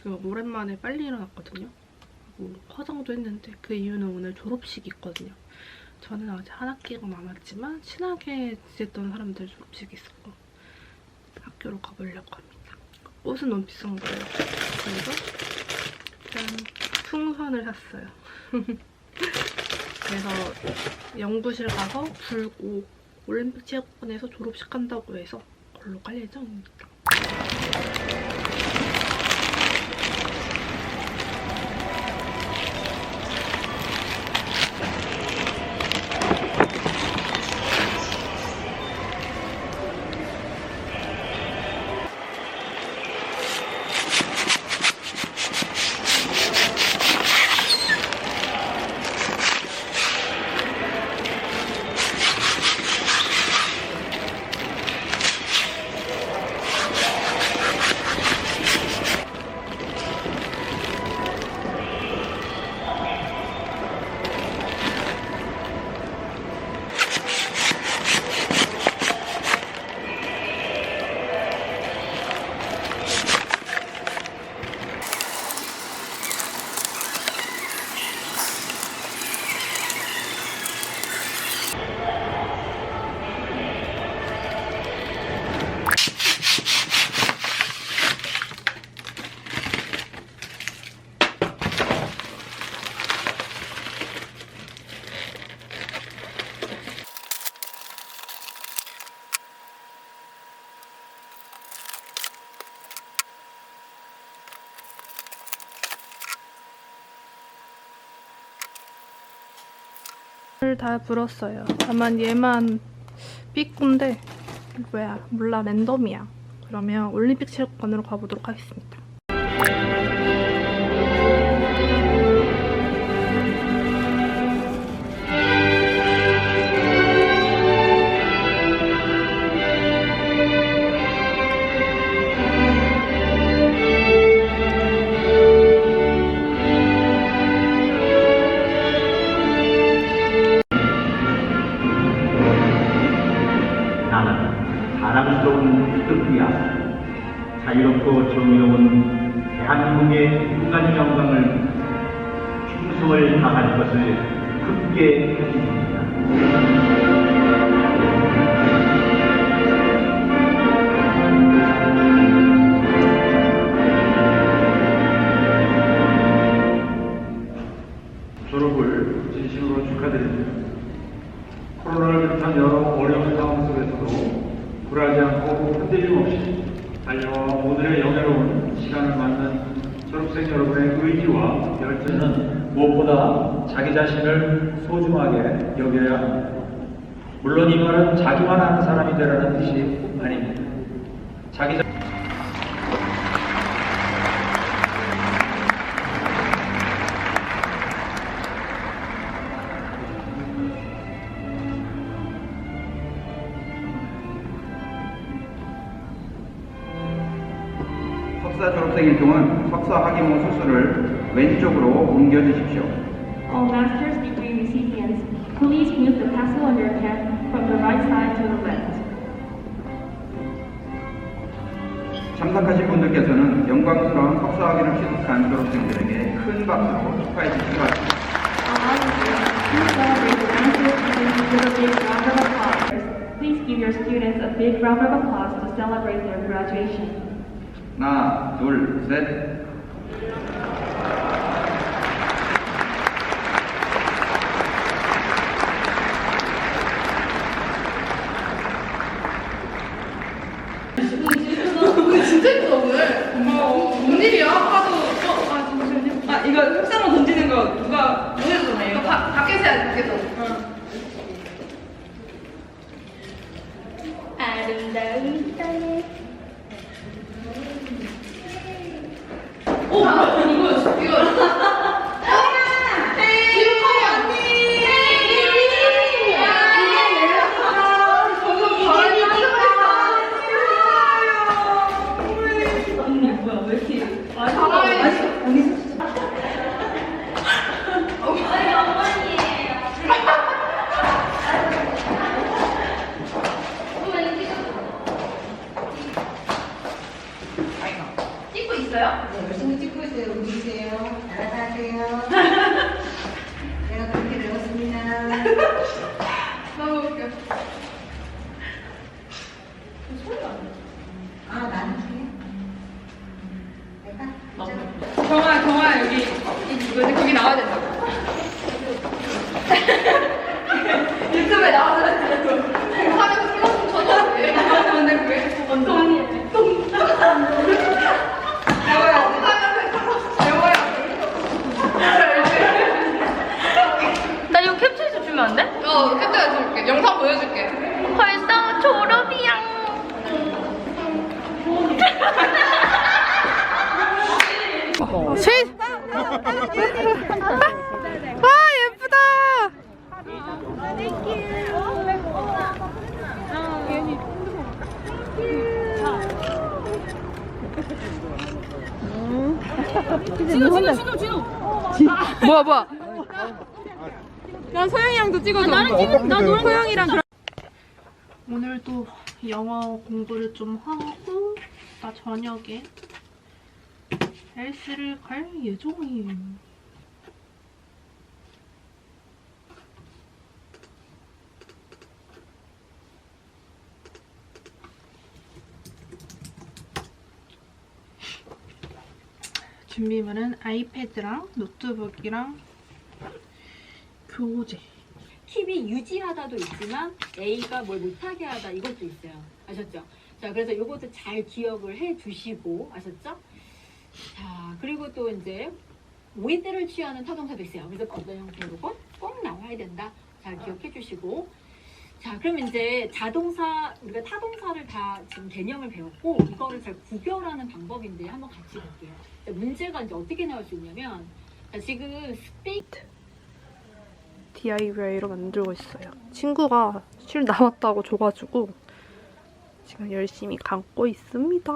지금 오랜만에 빨리 일어났거든요. 그리고 화장도 했는데 그 이유는 오늘 졸업식이 있거든요. 저는 아직 한 학기가 남았지만 친하게 지냈던 사람들 졸업식이 있었고 학교로 가보려고 합니다. 옷은 너무 비싼 거예요. 그래서 짠 풍선을 샀어요. 그래서 연구실 가서 불고 올림픽 체육관에서 졸업식 한다고 해서 걸로 갈 예정입니다. 다 불었어요. 다만 얘만 삐꾼데 뭐야 몰라 랜덤이야. 그러면 올림픽 체육관으로 가보도록 하겠습니다. 자유롭고 정의로운 대한민국의 인간 영광을 충성을 다할 것을 굳게 결심합니다. 열정은 무엇보다 자기 자신을 소중하게 여겨야 합니다. 물론 이 말은 자기만 아는 사람이 되라는 뜻이 아닙니다. 자기 자... 석사 졸업생일 동안 석사 학위모 수술을 왼쪽으로 옮겨 주십시오. All master's degree recipients, please move the pencil on your pen from the right side to the left. 참석하신 분들께서는 영광스러운 석사 학위를 취득한 졸업생들에게 큰 박수로 축하해 주시기 바랍니다. Please give your students a big round of applause to celebrate their graduation. 하나, 둘, 셋. 근데 진짜 예쁘다 오늘. 어, 뭔 일이야? 아까도 어, 아 잠시만요. 아 이거 흑사로 던지는 거 누가. 이거 바, 밖에서 해야 돼, 밖에서. 오, 뭐야? 이거 이거. 지우카이 언니. 저거 바람이 언니 뭐야 왜 이렇게 아니, 아니, 찍고 있어요? 네, 열심히 찍고 있어요. 움직이세요. 따라가세요. 내가 그렇게 배웠습니다. 너무 웃겨. 아, 나는 중에. 내가 정아, 정아 여기 이거지 거기 나와야 된다고. 유튜브에 나와야 된다고. 공사에서 플러스 쳐줘. 왜 나왔는데 왜? 원동이 똥. 나와야 나 이거 캡처해서 주면 안 돼? 어, 캡처해 줄게. 영상 보여줄게. 벌써 졸업이야. 셋! 와 예쁘다! 뭐야 뭐야 야 소영이랑도 찍어줘. 나랑 찍어 나 너랑 소영이랑 그럼 오늘도 영어 공부를 좀 하고 나 저녁에 헬스를 갈 예정이에요. 준비물은 아이패드랑 노트북이랑 교재 팁이 유지하다도 있지만 A가 뭘 못하게 하다 이것도 있어요. 아셨죠? 자, 그래서 요것도 잘 기억을 해 두시고, 아셨죠? 자, 그리고 또 이제 with를 취하는 타동사도 있어요. 그래서 어떤 형태로 꼭, 꼭 나와야 된다. 잘 기억해 주시고. 자, 그럼 이제 자동사, 우리가 타동사를 다 지금 개념을 배웠고, 이거를 잘 구별하는 방법인데 한번 같이 볼게요. 자, 문제가 이제 어떻게 나올 수 있냐면, 자, 지금 speak DIY로 만들고 있어요. 친구가 실 나왔다고 줘가지고 지금 열심히 감고 있습니다.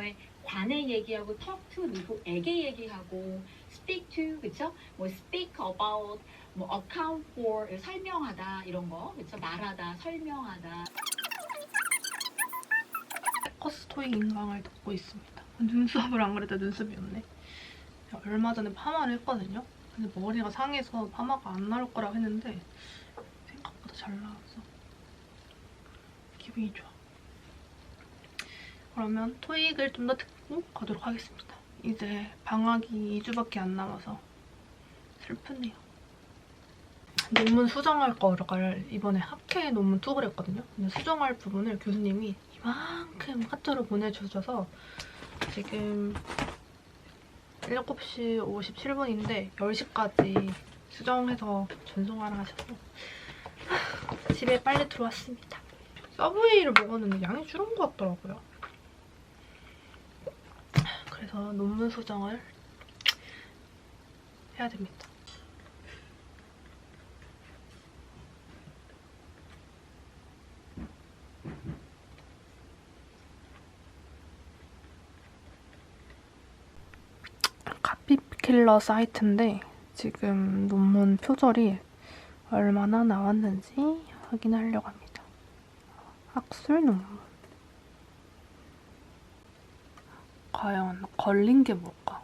뭐에 관해 얘기하고 talk to 누구에게 얘기하고 speak to 그쵸? 뭐 speak about 뭐 account for 설명하다 이런 거 그쵸? 말하다 설명하다 커스 토익 인강을 듣고 있습니다. 눈썹을 안 그래도 눈썹이었네. 얼마 전에 파마를 했거든요. 근데 머리가 상해서 파마가 안 나올 거라고 했는데 생각보다 잘 나와서 기분이 좋아. 그러면 토익을 좀 더 듣고 가도록 하겠습니다. 이제 방학이 2주밖에 안 남아서 슬프네요. 논문 수정할 거를 이번에 학회 논문 투고를 했거든요. 근데 수정할 부분을 교수님이 이만큼 카톡으로 보내주셔서 지금 7시 57분인데 10시까지 수정해서 전송하라 하셔서 집에 빨리 들어왔습니다. 서브웨이를 먹었는데 양이 줄은 것 같더라고요. 그래서 논문 수정을 해야 됩니다. 카피킬러 사이트인데 지금 논문 표절이 얼마나 나왔는지 확인하려고 합니다. 학술 논문. 과연 걸린 게 뭘까?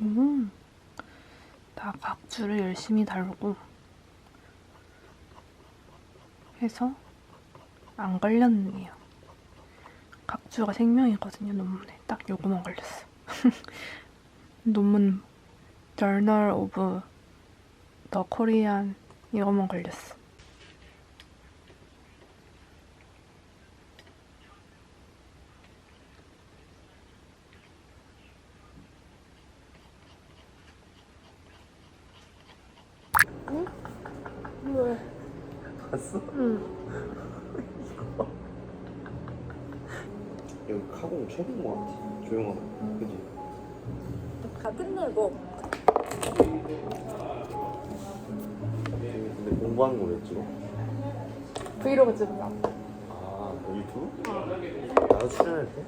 음, 다 각주를 열심히 달고 해서 안 걸렸네요. 각주가 생명이거든요, 논문에. 딱 요거만 걸렸어. 논문 Journal of the Korean 이거만 걸렸어. 봤어? 응. 여기 카공 최고인 것 같아. 조용하고. 그지? 다 끝내고 근데 공부하는 거왜 찍어? 브이로그 찍자. 아, 너 유튜브? 나도 출연할 때?